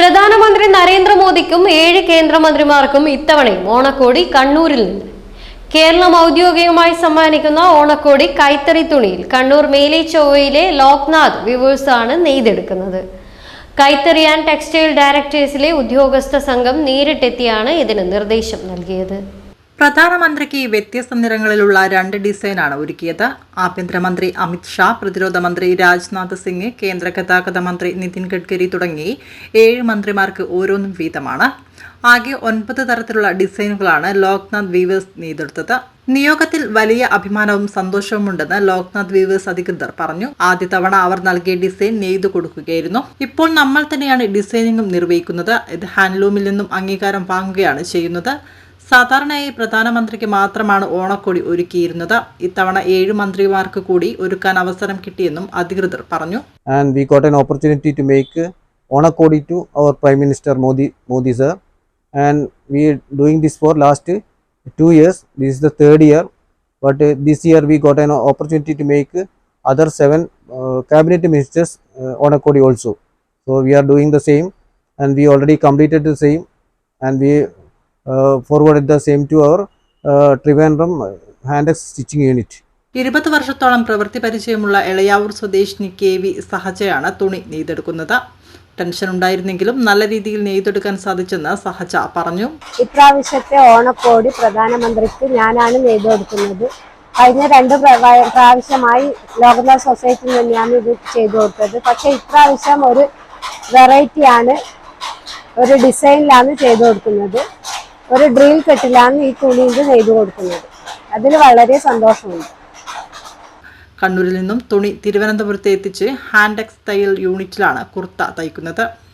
പ്രധാനമന്ത്രി നരേന്ദ്രമോദിക്കും ഏഴ് കേന്ദ്രമന്ത്രിമാർക്കും ഇത്തവണയും ഓണക്കോടി കണ്ണൂരിൽ നിന്ന്. കേരളം ഔദ്യോഗികമായി സമ്മാനിക്കുന്ന ഓണക്കോടി കൈത്തറി തുണിയിൽ കണ്ണൂർ മേലിച്ചൊവ്വയിലെ ലോക്നാഥ് വിവേഴ്സ് ആണ് നെയ്തെടുക്കുന്നത്. കൈത്തറി ആൻഡ് ടെക്സ്റ്റൈൽ ഡയറക്ടേഴ്സിലെ ഉദ്യോഗസ്ഥ സംഘം നേരിട്ടെത്തിയാണ് ഇതിന് നിർദ്ദേശം നൽകിയത്. പ്രധാനമന്ത്രിക്ക് വ്യത്യസ്ത നിറങ്ങളിലുള്ള രണ്ട് ഡിസൈനാണ് ഒരുക്കിയത്. ആഭ്യന്തരമന്ത്രി അമിത് ഷാ പ്രതിരോധ മന്ത്രി രാജ്നാഥ് സിംഗ് കേന്ദ്ര ഗതാഗത മന്ത്രി നിതിൻ ഗഡ്കരി തുടങ്ങി ഏഴ് മന്ത്രിമാർക്ക് ഓരോന്നും വീതമാണ്. ആകെ ഒൻപത് തരത്തിലുള്ള ഡിസൈനുകളാണ് ലോക്നാഥ് വീവേഴ്സ് നേതൃത്വത്ത്. നിയോഗത്തിൽ വലിയ അഭിമാനവും സന്തോഷവും ഉണ്ടെന്ന് ലോക്നാഥ് വീവേഴ്സ് അധികൃതർ പറഞ്ഞു. ആദ്യ തവണ അവർ നൽകിയ ഡിസൈൻ നെയ്തു കൊടുക്കുകയായിരുന്നു. ഇപ്പോൾ നമ്മൾ തന്നെയാണ് ഡിസൈനിങ്ങും നിർവഹിക്കുന്നത്. ഇത് ഹാൻഡ്ലൂമിൽ നിന്നും അംഗീകാരം വാങ്ങുകയാണ് ചെയ്യുന്നത്. സാധാരണയായി പ്രധാനമന്ത്രിക്ക് മാത്രമാണ് ഓണക്കോടി ഒരുക്കിയിരുന്നത് ഇത്തവണ ഏഴ് മന്ത്രിമാർക്ക് കൂടി ഒരുക്കാൻ അവസരം കിട്ടിയെന്നും അധികൃതർ പറഞ്ഞു and we got an opportunity to make uh, Onakodi to our Prime Minister Modi, Modi sir. And we are doing this for last uh, two years. This is the third year. But uh, this year we got an opportunity to make uh, other seven uh, cabinet ministers uh, Onakodi also. So we are doing the same, and we the same to our Trivandrum hand stitching unit. ഇരുപത് വർഷത്തോളം പ്രവൃത്തി പരിചയമുള്ള എളയാവൂർ സ്വദേശിനി K V സഹജയാണ് തുണി നെയ്തെടുക്കുന്നത്. Tension ഉണ്ടായിരുന്നെങ്കിലും നല്ല രീതിയിൽ നെയ്തെടുക്കാൻ സാധിച്ചെന്ന് സഹജ പറഞ്ഞു. ഇപ്രാവശ്യത്തെ ഓണക്കോടി പ്രധാനമന്ത്രിക്ക് ഞാനാണ് നെയ്തെടുക്കുന്നത്. കഴിഞ്ഞ രണ്ട് പ്രാവശ്യമായി ലോകനാഥ് സൊസൈറ്റിയിൽ തന്നെയാണ് ഇത് ചെയ്തു കൊടുത്തത്. പക്ഷെ ഇപ്രാവശ്യം ഒരു വെറൈറ്റിയാണ് ഒരു ഡിസൈനിലാണ് ചെയ്തു കൊടുക്കുന്നത്. ഒരു ഡ്രീം കെട്ടിലാണ് ഈ തുണി ഇത് ചെയ്തു കൊടുക്കുന്നത്. അതിൽ വളരെ സന്തോഷമുണ്ട്. കണ്ണൂരിൽ നിന്നും തുണി തിരുവനന്തപുരത്ത് എത്തിച്ച് ഹാൻഡെക്സ് തയ്യൽ യൂണിറ്റിലാണ് കുർത്ത തയ്ക്കുന്നത്.